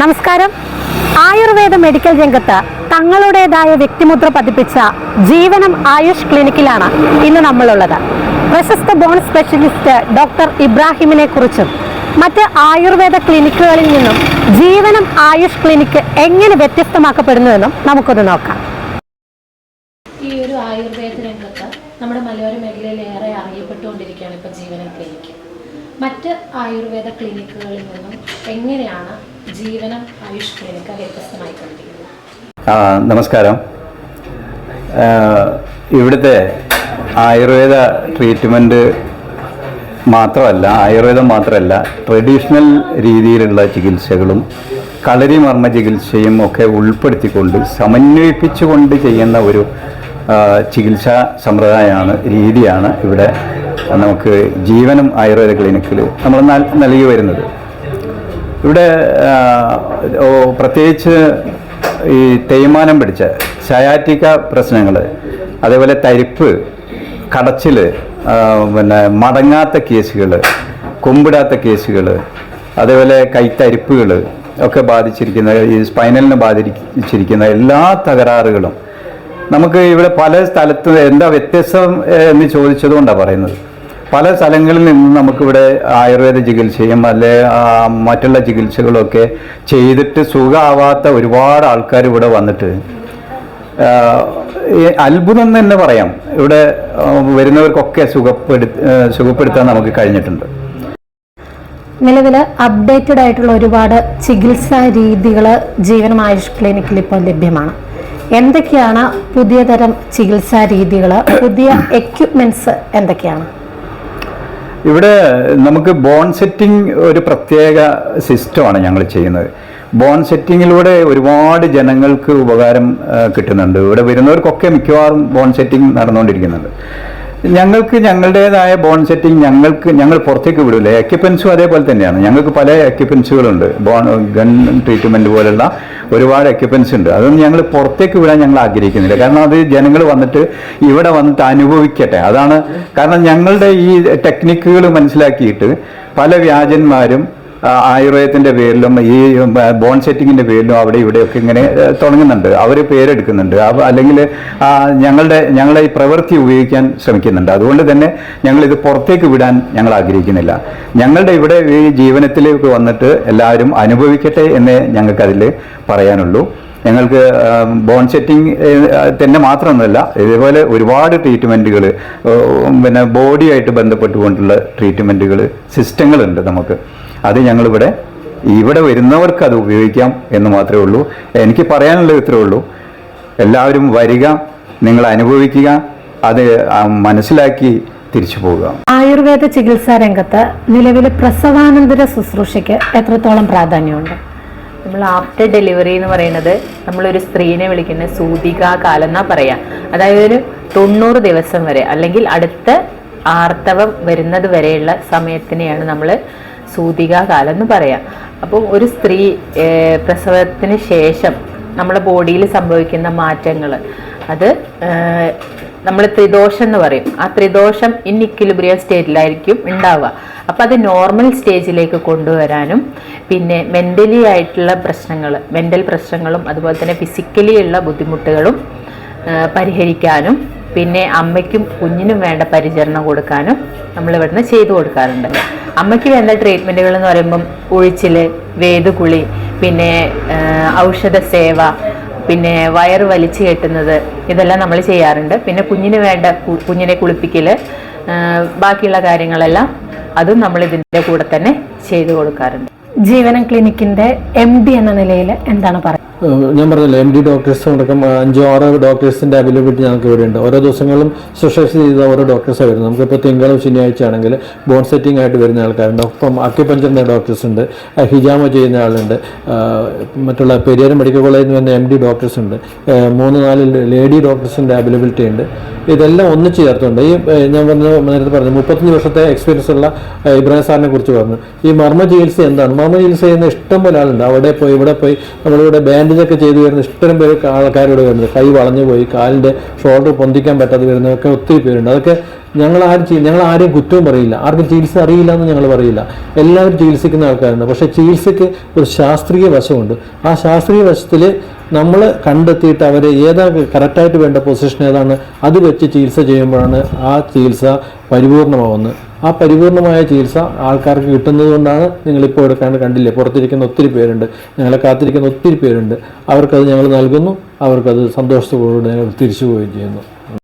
നമസ്കാരം. ആയുർവേദ മെഡിക്കൽ രംഗത്ത് തങ്ങളുടേതായ വ്യക്തിമുദ്ര പതിപ്പിച്ച ജീവനം ആയുഷ് ക്ലിനിക്കിലാണ് ഇന്ന് നമ്മളുള്ളത്. പ്രശസ്ത ബോൺ സ്പെഷ്യലിസ്റ്റ് ഡോക്ടർ ഇബ്രാഹിമിനെ കുറിച്ചും മറ്റ് ആയുർവേദ ക്ലിനിക്കുകളിൽ നിന്നും ജീവനം ആയുഷ് ക്ലിനിക്ക് എങ്ങനെ വ്യത്യസ്തമാക്കപ്പെടുന്നുവെന്നും നമുക്കൊന്ന് നോക്കാം. ഈ ഒരു ആയുർവേദ രംഗത്ത് നമ്മുടെ മലയോര മേഖലയിൽ ഏറെ അറിയപ്പെട്ടുകൊണ്ടിരിക്കുകയാണ് ഇപ്പൊ ജീവനം ക്ലിനിക്ക് മറ്റ് ആയുർവേദ ക്ലിനിക്കുകളിൽ നിന്നും എങ്ങനെയാണ് ജീവനം ആയുഷ് ക്ലിനിക്ക് വ്യത്യസ്തമായിക്കൊണ്ടിരിക്കുന്നത് നമസ്കാരം. ഇവിടുത്തെ ആയുർവേദ ട്രീറ്റ്മെന്റ് മാത്രമല്ല ആയുർവേദം മാത്രമല്ല ട്രഡീഷണൽ രീതിയിലുള്ള ചികിത്സകളും കളരിമർമ്മ ചികിത്സയും ഒക്കെ ഉൾപ്പെടുത്തിക്കൊണ്ട് സമന്വയിപ്പിച്ചുകൊണ്ട് ചെയ്യുന്ന ഒരു ചികിത്സാ സമ്പ്രദായമാണ് രീതിയാണ് ഇവിടെ നമുക്ക് ജീവനും ആയുർവേദ ക്ലിനിക്കിൽ നമ്മൾ നൽ- നൽകി വരുന്നത്. ഇവിടെ പ്രത്യേകിച്ച് ഈ തേയ്മാനം പിടിച്ച സയാറ്റിക്ക പ്രശ്നങ്ങൾ അതേപോലെ തരിപ്പ് കടച്ചിൽ പിന്നെ മടങ്ങാത്ത കേസുകൾ കൊമ്പിടാത്ത കേസുകൾ അതേപോലെ കൈത്തരിപ്പുകൾ ഒക്കെ ബാധിച്ചിരിക്കുന്ന ഈ സ്പൈനലിനെ ബാധിച്ചിരിക്കുന്ന എല്ലാ തകരാറുകളും. നമുക്ക് ഇവിടെ പല സ്ഥലത്ത് എന്താ വ്യത്യസ്തം എന്ന് ചോദിച്ചതുകൊണ്ടാണ് പറയുന്നത്. പല സ്ഥലങ്ങളിൽ നിന്ന് നമുക്കിവിടെ ആയുർവേദ ചികിത്സയും അല്ലെ മറ്റുള്ള ചികിത്സകളൊക്കെ ചെയ്തിട്ട് സുഖമാവാത്ത ഒരുപാട് ആൾക്കാർ ഇവിടെ വന്നിട്ട്. അത്ഭുതം തന്നെ പറയാം. ഇവിടെ വരുന്നവർക്കൊക്കെ സുഖപ്പെടു സുഖപ്പെടുത്താൻ നമുക്ക് കഴിഞ്ഞിട്ടുണ്ട്. നിലവിൽ അപ്ഡേറ്റഡ് ആയിട്ടുള്ള ഒരുപാട് ചികിത്സാ രീതികൾ ജീവനം ആയുഷ് ക്ലിനിക്കിൽ ഇപ്പോൾ ലഭ്യമാണ്. എന്തൊക്കെയാണ് പുതിയ തരം ചികിത്സാ രീതികൾ പുതിയ എക്യുപ്മെന്റ്സ് എന്തൊക്കെയാണ്? ഇവിടെ നമുക്ക് ബോൺ സെറ്റിംഗ് ഒരു പ്രത്യേക സിസ്റ്റമാണ് ഞങ്ങൾ ചെയ്യുന്നത്. ബോൺ സെറ്റിങ്ങിലൂടെ ഒരുപാട് ജനങ്ങൾക്ക് ഉപകാരം കിട്ടുന്നുണ്ട്. ഇവിടെ വരുന്നവർക്കൊക്കെ മിക്കവാറും ബോൺ സെറ്റിംഗ് നടന്നുകൊണ്ടിരിക്കുന്നുണ്ട്. ഞങ്ങൾക്ക് ഞങ്ങളുടേതായ ബോൺ സെറ്റിംഗ് ഞങ്ങൾക്ക് ഞങ്ങൾ പുറത്തേക്ക് വിടില്ല എക്യുപ്മെൻസും അതേപോലെ തന്നെയാണ്. ഞങ്ങൾക്ക് പല എക്യുപ്മെൻസുകളുണ്ട് ബോൺ ഗൺ ട്രീറ്റ്മെന്റ് പോലുള്ള ഒരുപാട് എക്യുപ്മെൻസ് ഉണ്ട്. അതൊന്നും ഞങ്ങൾ പുറത്തേക്ക് വിടാൻ ഞങ്ങൾ ആഗ്രഹിക്കുന്നില്ല. കാരണം അത് ജനങ്ങൾ വന്നിട്ട് ഇവിടെ വന്നിട്ട് അനുഭവിക്കട്ടെ. അതാണ് കാരണം ഞങ്ങളുടെ ഈ ടെക്നിക്കുകൾ മനസ്സിലാക്കിയിട്ട് പല വ്യാജന്മാരും ആയുർവേദത്തിന്റെ പേരിലും ഈ ബോൺ സെറ്റിങ്ങിന്റെ പേരിലും അവിടെ ഇവിടെയൊക്കെ ഇങ്ങനെ തുടങ്ങുന്നുണ്ട്. അവർ പേരെടുക്കുന്നുണ്ട്. അല്ലെങ്കിൽ ഞങ്ങളുടെ ഞങ്ങളെ ഈ പ്രവൃത്തി ഉപയോഗിക്കാൻ ശ്രമിക്കുന്നുണ്ട്. അതുകൊണ്ട് തന്നെ ഞങ്ങൾ ഇത് പുറത്തേക്ക് വിടാൻ ഞങ്ങൾ ആഗ്രഹിക്കുന്നില്ല. ഞങ്ങളുടെ ഇവിടെ ഈ ജീവനത്തിലേക്ക് വന്നിട്ട് എല്ലാവരും അനുഭവിക്കട്ടെ എന്നേ ഞങ്ങൾക്കതിൽ പറയാനുള്ളൂ. ഞങ്ങൾക്ക് ബോൺ സെറ്റിംഗ് തന്നെ മാത്രമൊന്നുമല്ല ഇതേപോലെ ഒരുപാട് ട്രീറ്റ്മെന്റുകൾ പിന്നെ ബോഡിയായിട്ട് ബന്ധപ്പെട്ടുകൊണ്ടുള്ള ട്രീറ്റ്മെന്റുകൾ സിസ്റ്റങ്ങളുണ്ട് നമുക്ക്. അത് ഞങ്ങളിവിടെ ഇവിടെ വരുന്നവർക്ക് അത് ഉപയോഗിക്കാം എന്ന് മാത്രമേ ഉള്ളൂ. എനിക്ക് പറയാനുള്ളത് ഇത്രേ ഉള്ളൂ. എല്ലാവരും വരിക നിങ്ങൾ അനുഭവിക്കുക അത് മനസ്സിലാക്കി തിരിച്ചു പോവുക. ആയുർവേദ ചികിത്സാ രംഗത്ത് നിലവിലെ പ്രസവാനന്തര ശുശ്രൂഷയ്ക്ക് എത്രത്തോളം പ്രാധാന്യമുണ്ട്? നമ്മൾ ആഫ്റ്റർ ഡെലിവറി എന്ന് പറയുന്നത് നമ്മളൊരു സ്ത്രീനെ വിളിക്കുന്ന സൂതിക കാലം എന്നാ പറയാ. അതായത് ഒരു തൊണ്ണൂറ് ദിവസം വരെ അല്ലെങ്കിൽ അടുത്ത ആർത്തവം വരുന്നത് വരെയുള്ള സമയത്തിനെയാണ് നമ്മൾ സൂതികാ കാലം എന്ന് പറയാം. അപ്പം ഒരു സ്ത്രീ പ്രസവത്തിന് ശേഷം നമ്മുടെ ബോഡിയിൽ സംഭവിക്കുന്ന മാറ്റങ്ങൾ അത് നമ്മൾ ത്രിദോഷം എന്ന് പറയും. ആ ത്രിദോഷം ഇൻ ഇക്വിലിബ്രിയം സ്റ്റേറ്റിലായിരിക്കും ഉണ്ടാവുക. അപ്പം അത് നോർമൽ സ്റ്റേജിലേക്ക് കൊണ്ടുവരാനും പിന്നെ മെന്റലി ആയിട്ടുള്ള പ്രശ്നങ്ങൾ മെന്റൽ പ്രശ്നങ്ങളും അതുപോലെ തന്നെ ഫിസിക്കലി ഉള്ള ബുദ്ധിമുട്ടുകളും പരിഹരിക്കാനും പിന്നെ അമ്മയ്ക്കും കുഞ്ഞിനും വേണ്ട പരിചരണം കൊടുക്കാനും നമ്മൾ ഇവിടുന്ന് ചെയ്തു കൊടുക്കാറുണ്ട്. അമ്മയ്ക്ക് വേണ്ട ട്രീറ്റ്മെന്റുകൾ എന്ന് പറയുമ്പം ഒഴിച്ചിൽ വേദുകുളി പിന്നെ ഔഷധ സേവ പിന്നെ വയറ് വലിച്ചു കെട്ടുന്നത് ഇതെല്ലാം നമ്മൾ ചെയ്യാറുണ്ട്. പിന്നെ കുഞ്ഞിന് വേണ്ട കുഞ്ഞിനെ കുളിപ്പിക്കൽ ബാക്കിയുള്ള കാര്യങ്ങളെല്ലാം അതും നമ്മൾ ഇതിന്റെ കൂടെ തന്നെ ചെയ്തു കൊടുക്കാറുണ്ട്. ജീവനം ക്ലിനിക്കിന്റെ എം ഡി എന്ന നിലയിൽ എന്താണ് പറയുന്നത്? ഞാൻ പറഞ്ഞല്ലോ എം ഡി ഡോക്ടേഴ്സ് അടക്കം അഞ്ചോ ആറോ ഡോക്ടേഴ്സിന്റെ അവൈലബിലിറ്റി ഞങ്ങൾക്ക് ഇവിടെ ഉണ്ട് ഓരോ ദിവസങ്ങളും സ്പെഷ്യലൈസ് ചെയ്ത ഓരോ ഡോക്ടേഴ്സാണ് വരുന്നത്. നമുക്കിപ്പോൾ തിങ്കളും ശനിയാഴ്ച ആണെങ്കിൽ ബോൺ സെറ്റിംഗ് ആയിട്ട് വരുന്ന ആൾക്കാരുണ്ട്. ഒപ്പം അക്യുപഞ്ചറിന്റെ ഡോക്ടേഴ്സ് ഉണ്ട് ഹിജാമ ചെയ്യുന്ന ആളുണ്ട് മറ്റുള്ള പെരിയാരം മെഡിക്കൽ കോളേജിൽ നിന്ന് വന്ന എം ഡി ഡോക്ടേഴ്സ് ഉണ്ട് മൂന്ന് നാല് ലേഡി ഡോക്ടേഴ്സിന്റെ അവൈലബിലിറ്റി ഉണ്ട്. ഇതെല്ലാം ഒന്നിച്ച് ചേർത്തുണ്ട് ഈ ഞാൻ പറഞ്ഞ നേരത്തെ പറഞ്ഞു മുപ്പത്തഞ്ച് വർഷത്തെ എക്സ്പീരിയൻസ് ഉള്ള ഇബ്രാഹിം സാറിനെ കുറിച്ച് പറഞ്ഞു. ഈ മർമ്മ ചികിത്സ എന്താണ്? മർമ്മ ചികിത്സ ചെയ്യുന്ന ഇഷ്ടം പോലെ ആളുണ്ട്. അവിടെ പോയി ഇവിടെ പോയി നമ്മളിവിടെ ബാൻഡേജ് ഒക്കെ ചെയ്ത് വരുന്ന ഇഷ്ടം പേര് ആൾക്കാരോട് വരുന്നത് കൈ വളഞ്ഞു പോയി കാലിന്റെ ഷോൾഡർ പൊന്തിക്കാൻ പറ്റാതെ വരുന്നതൊക്കെ ഒത്തിരി പേരുണ്ട്. അതൊക്കെ ഞങ്ങൾ ആരും ഞങ്ങൾ ആരെയും കുറ്റവും പറയില്ല. ആർക്കും ചികിത്സ അറിയില്ല എന്ന് ഞങ്ങൾ പറയില്ല. എല്ലാവരും ചികിത്സിക്കുന്ന ആൾക്കാരുണ്ട്. പക്ഷേ ചികിത്സയ്ക്ക് ഒരു ശാസ്ത്രീയ വശമുണ്ട്. ആ ശാസ്ത്രീയ വശത്തിൽ നമ്മൾ കണ്ടെത്തിയിട്ട് അവർ ഏതാ കറക്റ്റായിട്ട് വേണ്ട പൊസിഷൻ ഏതാണ് അത് വെച്ച് ചികിത്സ ചെയ്യുമ്പോഴാണ് ആ ചികിത്സ പരിപൂർണമാവുന്നത്. ആ പരിപൂർണമായ ചികിത്സ ആൾക്കാർക്ക് കിട്ടുന്നത് കൊണ്ടാണ് നിങ്ങളിപ്പോൾ എടുക്കാണ്ട് കണ്ടില്ലേ പുറത്തിരിക്കുന്ന ഒത്തിരി പേരുണ്ട്. ഞങ്ങളെ കാത്തിരിക്കുന്ന ഒത്തിരി പേരുണ്ട്. അവർക്കത് ഞങ്ങൾ നൽകുന്നു അവർക്കത് സന്തോഷത്തോടുകൂടി ഞങ്ങൾ തിരിച്ചു പോവുകയും ചെയ്യുന്നു.